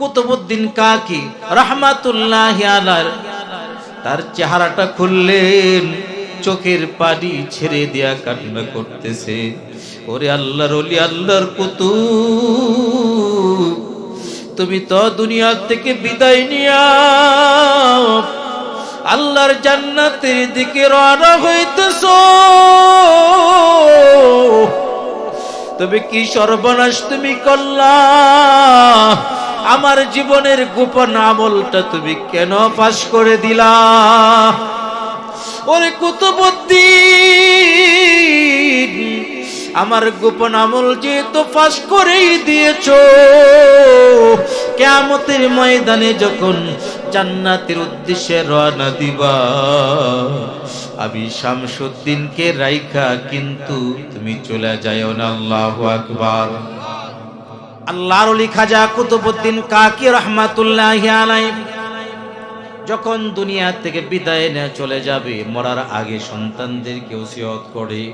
কুতুবুদ্দিন কাকি রহমাতুল্লাহ আলার। তার চেহারাটা খুললেন, চোখের পানি ছেড়ে দেয়া কান্না করতেছে। ওরে আল্লাহর অলি আল্লাহর কুতু তুমি তো দুনিয়া থেকে বিদায় নিয়া আল্লাহর জান্নাতের দিকে রওনা হইতেছ। তবে কি সর্বনাশ তুমি করলা? আমার জীবনের গোপন আমলটা তুমি কেন পাশ করে দিলা? ওরে কুতুবুদ্দিন, আমার গোপন আমল যেহেতু ফাঁস করেই দিয়েছ কেমতের ময়দানে যখন জান্নাতের উদ্দেশ্যে রওনা দিবা, আমি শামসুদ্দিনকে রাইখা কিন্তু তুমি চলে যাও না, আল্লাহ আকবার। আল্লাহর অলি খাজা কুতুবুদ্দিন কাকি রহমাতুল্লাহ আলাই যখন দুনিয়া থেকে বিদায় নিয়ে চলে যাবে, মরার আগে সন্তানদেরকে ওসিয়ত করে।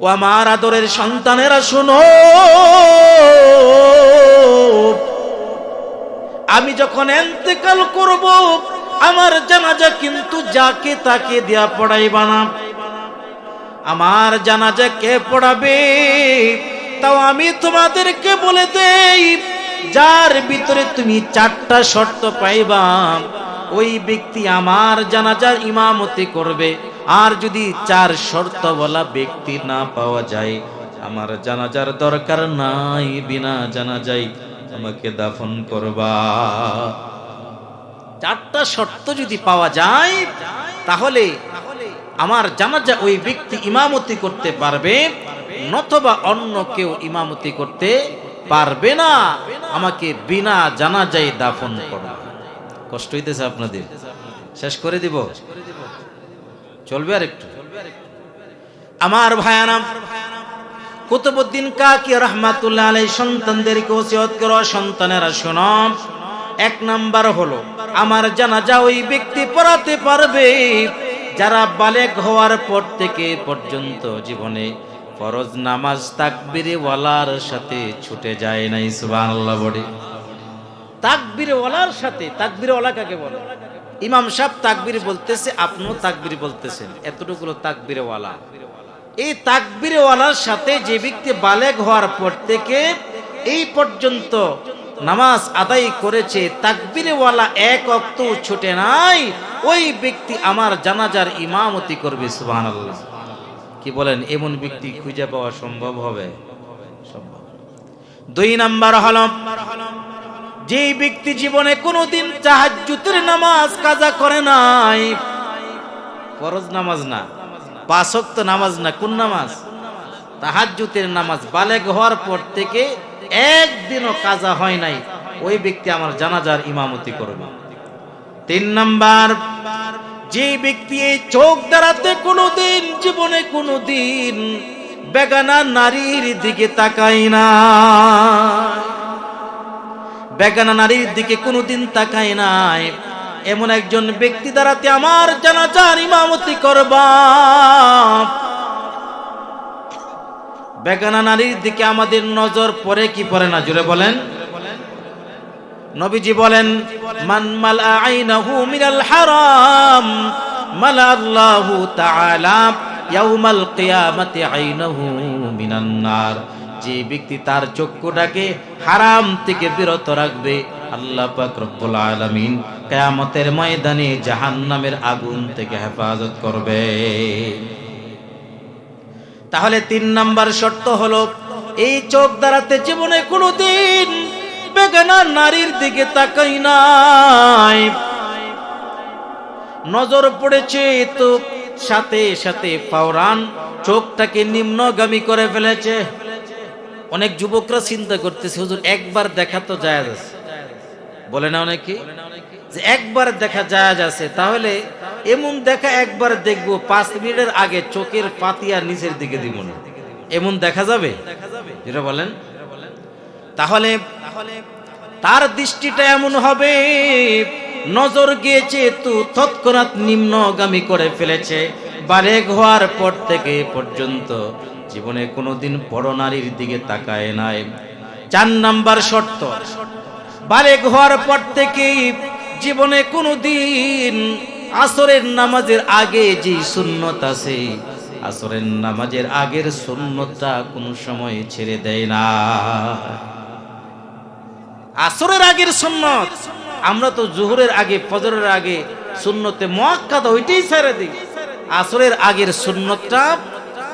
ও আমার আদরের সন্তানেরা, শোনো। আমি যখন এন্তেকাল করব, আমার জানাজা কিন্তু যাকে তাকে দেয়া পড়াইবা না। আমার জানাজা কে পড়াবে? তাও আমি তোমাদেরকে বলে দেই, যার ভিতরে তুমি চারটা শর্ত পাইবা, ওই ব্যক্তি আমার জানাজার ইমামতি করবে। আর যদি চার শর্ত বলা ব্যক্তি না পাওয়া যায়, আমার জানাজার দরকার নাই, বিনা জানা জানাজাই আমাকে দাফন করবা। চারটা শর্ত যদি পাওয়া যায়, তাহলে আমার জানাজা ওই ব্যক্তি ইমামতি করতে পারবে। নতবা অন্য কেউ ইমামতি করতে পারবে না, আমাকে বিনা জানাজাই দাফন করবে কষ্ট হইতেছে আপনাদের। শেষ করে দিব? চলবে আর একটু আমার ভায়ানাম কুতুবুদ্দিন কাকি রহমাতুল্লাহ আলাই সন্তানদেরকে ওসিয়ত করো, সন্তানেরা শোনো। এক নাম্বার হলো, আমার জানাজা ওই ব্যক্তি পড়াতে পারবে, যারা বালেক হওয়ার পর থেকে পর্যন্ত জীবনে ফরজ নামাজ তাকবিরে ওয়ালার সাথে ছুটে যায় নাই, সুবহানাল্লাহ বলে তাকবিরে ওয়ালার সাথে, তাকবিরে ওয়ালা কাকে বলে? ইমাম সাহেব তাকবির বলতেছে, আপনিও তাকবির বলতেছেন, এতটুকু তাকবিরে ওয়ালা। এই তাকবিরে ওয়ালার সাথে যে ব্যক্তি বালেগ হওয়ার পর থেকে এই পর্যন্ত নামাজ আদায় করেছে, তাকবিরে ওয়ালা এক অক্ত ছুটে নাই, ওই ব্যক্তি আমার জানাজার ইমামতি করবে, সুবহানাল্লাহ। কি বলেন, এমন ব্যক্তি খুঁজে পাওয়া সম্ভব হবে? সম্ভব। দুই নাম্বার হলম যে ব্যক্তি জীবনে কোনোদিন তাহাজ্জুদের নামাজ কাজা করে নাই, ফরজ নামাজ না, পাঁচ ওয়াক্ত নামাজ না, কোন নামাজ? তাহাজ্জুদের নামাজ বালেগ হওয়ার পর থেকে একদিনও কাজা হয় নাই, ওই ব্যক্তি আমার জানাজার ইমামতি করবে। তিন নাম্বার যে ব্যক্তি এই চোখ দাঁড়াতে কোনোদিন, জীবনে কোনোদিন বেগানা নারীর দিকে তাকাই না। বেগানা নারীর দিকে কোনোদিন তাকাই নাই। এমন একজন ব্যক্তি দাঁড়াতে আমার জানাজার ইমামতি করবা। বেগানা নারীর দিকে আমাদের নজর পরে কি পরে না? জুড়ে বলেন। নবীজি বলেন, মান মাল আইনাহু মিনাল হারাম, মালা আল্লাহু তাআলা ইয়াউমাল কিয়ামাতি আইনাহু মিনান নার। যে ব্যক্তি তার চক্ষুটাকে হারাম থেকে বিরত রাখবে, আল্লাহ পাক রব্বুল আলামিন কিয়ামতের ময়দানে জাহান্নামের আগুন থেকে হেফাজত করবে। তাহলে তিন নাম্বার শর্ত হলো, এই চোখ দ্বারাতে জীবনে কোনোদিন বেগানা নারীর দিকে তাকাই নাই। নজর পড়েছে তো সাথে সাথে ফাওরান চোখটাকে নিম্নগামী করে ফেলেছে। অনেক যুবকরা চিন্তা করতেছে, হুজুর, একবার দেখা তো যায় আছে। বলে না অনেকে? যে একবার দেখা যায় আছে, তাহলে এমন দেখা একবার দেখব, পাঁচ মিনিটের আগে চোখের পাতিয়া নিচের দিকে দিব না। এমন দেখা যাবে? যেটা বলেন। তাহলে তার দৃষ্টিটা এমন হবে, নজর গিয়েছে তু তৎক্ষণাৎ নিম্নগামী করে ফেলেছে বারেক হওয়ার পর থেকে পর্যন্ত জীবনে কোনোদিন বড় নারীর দিকে তাকায় নাই। চার নাম্বার শর্ত বালেক হওয়ার পর থেকেই জীবনে কোনো দিন আসরের নামাজের আগে যে সুন্নত আছে, আসরের নামাজের আগের সুন্নতটা কোনো সময় ছেড়ে দেয় না। আসরের আগের সুন্নত। আমরা তো জোহরের আগে, ফজরের আগে সুন্নতে মোয়াক্কাদা ওইটাই ছেড়ে দিই। আসরের আগের সুন্নতটা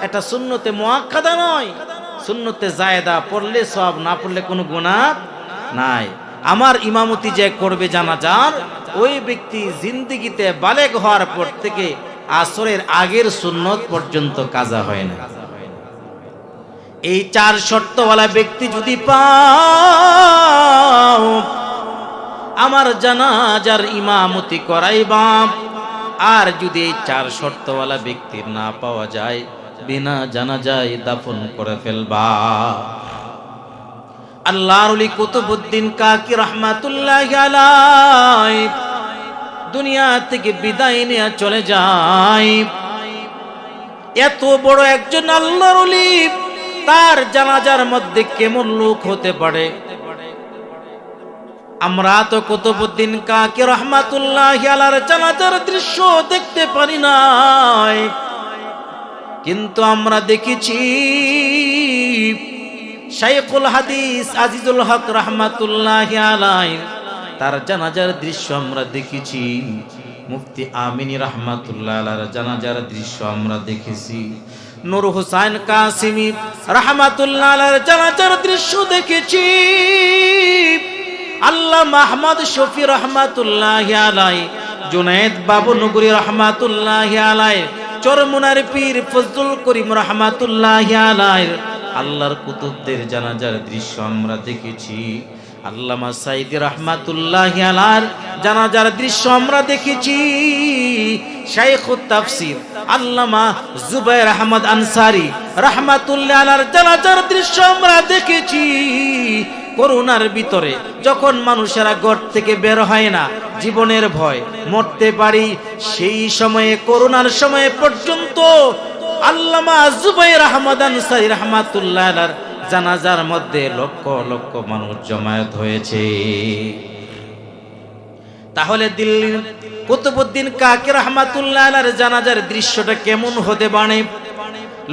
এটা সুন্নতে মোয়াক্কাদা নয়। সুন্নতে জায়দা পড়লে সব না পড়লে কোনো গুণা নাই। আমার ইমামতি যে করবে জানা যান ওই ব্যক্তি জিন্দিগিতে বালেক হওয়ার পর থেকে আসরের আগের সুন্নত পর্যন্ত কাজা হয় না। এই চার শর্তওয়ালা ব্যক্তি যদি আমার জানাজার ইমামতি করাইবাম আর যদি চার শর্তওয়ালা ব্যক্তির না পাওয়া যায়, বিনা জানাজায় দাফন করে ফেলবা। আল্লাহর অলি কুতুবুদ্দিন কাকি রহমাতুল্লাহ আলাই দুনিয়া থেকে বিদায় নিয়ে চলে যায়। এত বড় একজন আল্লাহর তার জানাজার মধ্যে কেমন লোক হতে পারে? আমরা তো কুতুবুদ্দিন কাকি রহমাতুল্লাহ আলার জানাজার দৃশ্য দেখতে পারি নাই। কিন্তু আমরা দেখেছি শাইখুল হাদিস আজিজুল হক রহমাতুল্লাহ আলাই, তার জানাজার দৃশ্য আমরা দেখেছি। মুফতি আমিনী রহমাতুল্লাহ আলার জানাজার দৃশ্য আমরা দেখেছি। নূর হুসাইন কাসিমি রহমাতুল্লাহ আলার জানাজার দৃশ্য দেখেছি। আল্লাহ মাহমদ শফি রহমাতুল্লাহ আলাই জুনায়েদ বাবু নগরী রহমাতুল্লাহ আলাই চরমুনার পীর ফজলুল করিম রহমাতুল্লাহ আলাই আল্লাহর কুতুবদের জানাজার দৃশ্য আমরা দেখেছি। আল্লামা সাইদি রহমাতুল্লাহ আলার জানাজার দৃশ্য আমরা দেখেছি। শাইখুত তাফসির, আল্লামা জুবাইর আহমদ আনসারি রহমাতুল্লাহ আলার জানাজার দৃশ্য আমরা দেখেছি। করোনার ভিতরে। যখন মানুষেরা ঘর থেকে বের হয় না, জীবনের ভয়, মরতে পারি, সেই সময়ে করোনার সময়ে পর্যন্ত আল্লামা জুবাইর আহমদ আনসারি রহমাতুল্লাহ জানাজার মধ্যে লক্ষ লক্ষ মানুষ জমায়েত হয়েছে। তাহলে দিল্লির কুতুবুদ্দিন কাকে রহমাতুল্লাহ জানাজার দৃশ্যটা কেমন হতে বানে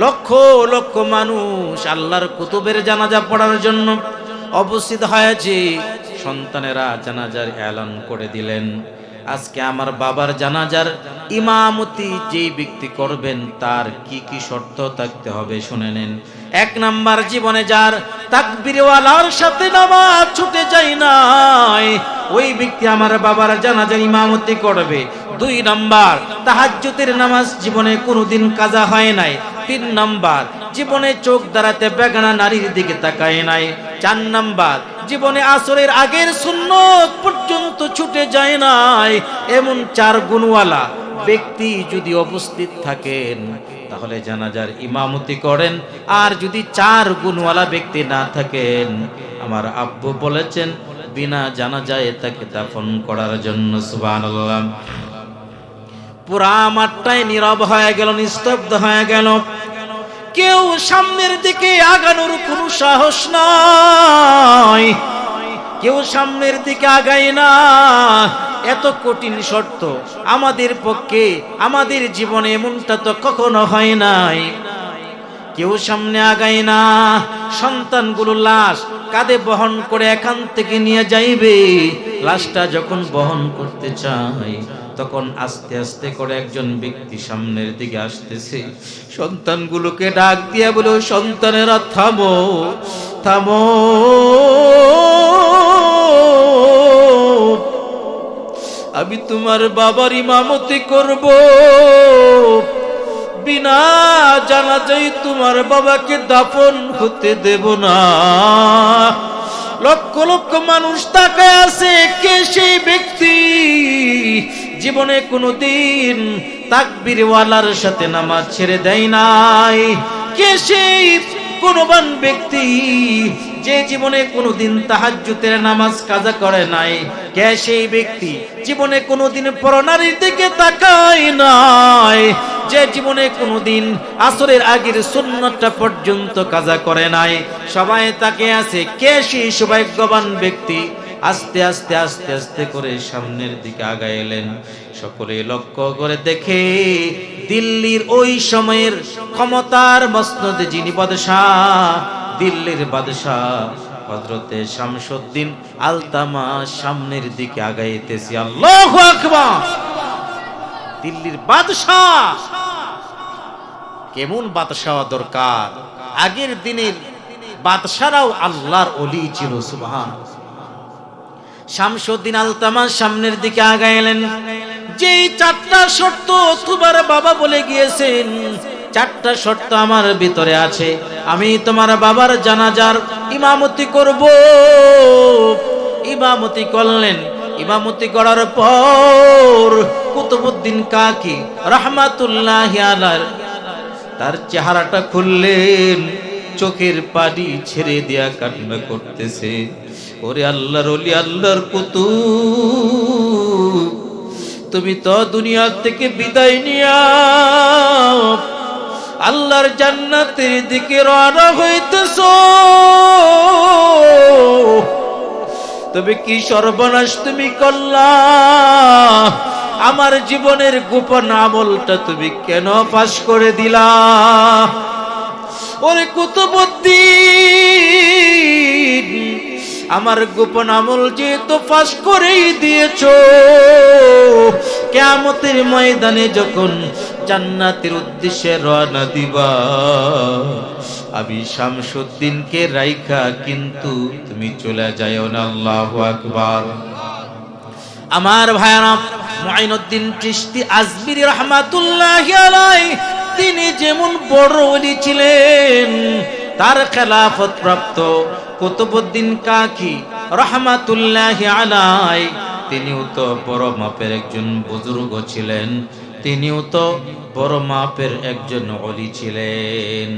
লক্ষ লক্ষ মানুষ আল্লাহর কুতুবের জানাজা পড়ার জন্য অবস্থিত হয়েছে। সন্তানেরা জানাজার এলান করে দিলেন। আজকে আমার বাবার জানাজার ইমামতি যেই ব্যক্তি করবেন, তার কি কি শর্ত থাকতে হবে শুনে নেন। এক নাম্বার জীবনে যার তাকবিরওয়ালার সাথে নামাজ ছুটে যায় নাই, ওই ব্যক্তি আমার বাবার জানাজার ইমামতি করবে। দুই নাম্বার, তাহাজ্জুদের নামাজ জীবনে কোনোদিন কাজা হয় নাই। তিন নাম্বার জীবনে চোখ দাঁড়াতে বেগানা নারীর দিকে তাকায় নাই। চার নাম্বার, জীবনে আসরের আগের সুন্নত পর্যন্ত ছুটে যায় নাই। এমন চার গুণওয়ালা ব্যক্তি যদি উপস্থিত থাকেন, তাহলে জানাজার ইমামতি করেন। আর যদি চার গুণওয়ালা ব্যক্তি না থাকেন, আমার আব্বু বলেছেন, বিনা জানাজায় তাকে দাফন করার জন্য, সুবহানাল্লাহ। পুরা মাঠটায় নীরব হয়ে গেল, নিস্তব্ধ হয়ে গেল। কেউ সামনের দিকে আগানোর কোনো সাহস নাই। কেউ সামনের দিকে আগায় না। এত কঠিন শর্ত আমাদের পক্ষে, আমাদের জীবনে এমনটা তো কখনো হয় নাই। কেউ সামনে আগায় না। সন্তানগুলো লাশ কাঁধে বহন করে এখান থেকে নিয়ে যাইবে। লাশটা যখন বহন করতে চাই তখন আস্তে আস্তে করে একজন ব্যক্তি সামনের দিকে আসতেছে। সন্তানগুলোকে ডাক দিয়া বলো সন্তানেরা, থামো থামো। আমি তোমার বাবার ইমামতি করব। বিনা জানা যাই তোমার বাবাকে দাফন হতে দেব না। লক্ষ লক্ষ মানুষ তাকায় আছে, কে সেই ব্যক্তি? জীবনে কোনোদিন তাকবীরওয়ালার সাথে নামাজ ছেড়ে দেয় নাই। কে সেই গুণবান ব্যক্তি যে জীবনে কোনোদিন তাহাজ্জুতের নামাজ কাজা করে নাই? কে সেই ব্যক্তি জীবনে কোনোদিন পরনারীর দিকে তাকায় নাই? যে জীবনে কোনোদিন আসরের আগের সুন্নতটা পর্যন্ত কাজা করে নাই? সবাই তাকে আছে, কে সেই সৌভাগ্যবান ব্যক্তি? আস্তে আস্তে আস্তে আস্তে করে সামনের দিকে আগাইলেন। সকলে লক্ষ্য করে দেখে, দিল্লির ওই সময়ের ক্ষমতার মসনদে যিনি বাদশাহ, দিল্লির বাদশাহ হজরতে শামসুদ্দিন আলতামা সামনের দিকে আগাইতেছি। আল্লাহ আকবার! দিল্লির বাদশাহ! কেমন বাদশাহ দরকার? আগের দিনের বাদশারাও আল্লাহর অলি ছিল, সুবহান। শামসুদ্দিন আলতামা সামনের দিকে আগাইলেন। যেই চারটা শর্ত তোমার বাবা বলে গিয়েছেন, চারটা শর্ত আমার ভিতরে আছে। আমি তোমার বাবার জানাজার ইমামতি করব। ইমামতি করলেন। ইমামতি করার পর কুতুবুদ্দিন কাকি রহমাতুল্লাহ তার চেহারাটা খুললেন। চোখের পানি ছেড়ে দেয়া কান্না করতেছে। ওরে আল্লাহর অলি, আল্লাহর কুতু তুমি তো দুনিয়া থেকে বিদায় নিয়া আল্লাহর জান্নাতের দিকে রওনা হইতেছ। তবে কি সর্বনাশ তুমি করলা? আমার জীবনের গোপন আমলটা তুমি কেন পাশ করে দিলা? ওরে কুতুবুদ্দিন! আমার গোপন আমল যে তো ফাঁস করেই দিয়েছ। কেমতের ময়দানে যখন জান্নাতের উদ্দেশ্যে রওনা দিবা, আমি শামসুদ্দিনকে রাইখা কিন্তু তুমি চলে যাও না, আল্লাহ আকবার। আমার ভাইয়ারা মুআইনুদ্দিন চিশতি আজমিরি রহমাতুল্লাহ আলাই তিনি যেমন বড় ওলি ছিলেন তার খেলাফত প্রাপ্ত কুতুবুদ্দিন কাকি রহমাতুল্লাহ আলাই। তিনিও তো বড় মাপের একজন বুজুর্গ ছিলেন। তিনিও তো বড় মাপের একজন অলি ছিলেন।